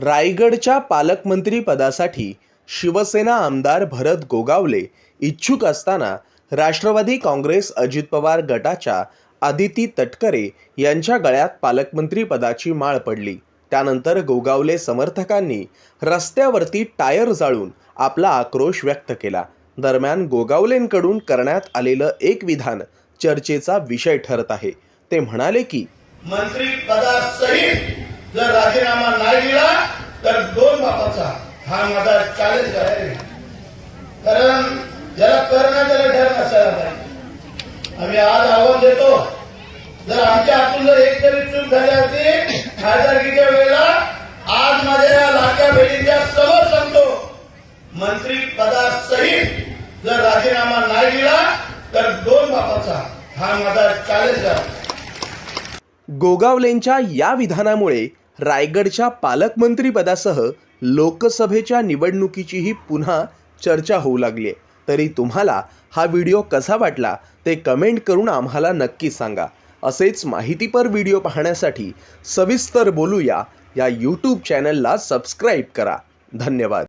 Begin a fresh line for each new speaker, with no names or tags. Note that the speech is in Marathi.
रायगडच्या पालकमंत्रीपदासाठी शिवसेना आमदार भरत गोगावले इच्छुक असताना राष्ट्रवादी काँग्रेस अजित पवार गटाच्या आदिती तटकरे यांच्या गळ्यात पालकमंत्रीपदाची माळ पडली. त्यानंतर गोगावले समर्थकांनी रस्त्यावरती टायर जाळून आपला आक्रोश व्यक्त केला. दरम्यान गोगावलेंकडून करण्यात आलेलं एक विधान चर्चेचा विषय ठरत आहे. ते म्हणाले की
मंत्री पदासहित जर राजीनामा नाही दिला तर दोन बापाचा हा माझा चॅलेंज आहे. कारण ज्याला करणं त्याला ठर नसायला पाहिजे. आम्ही आज आव्हान देतो जर आमच्या हातून जर एक तरी चूक झाली असती खासदारकीच्या वेळेला आज माझ्या या लाडक्या बहिणीच्या समोर सांगतो मंत्री पदासहित जर राजीनामा नाही दिला तर दोन बापाचा हा माझा चॅलेंज आहे.
गोगावलेंच्या या विधानामुळे रायगडच्या पालकमंत्रीपदासह लोकसभेच्या निवडणुकीचीही पुन्हा चर्चा होऊ लागली आहे. तरी तुम्हाला हा व्हिडिओ कसा वाटला ते कमेंट करून आम्हाला नक्की सांगा. असेच माहितीपर व्हिडिओ पाहण्यासाठी सविस्तर बोलूया या यूट्यूब चॅनलला सबस्क्राईब करा. धन्यवाद.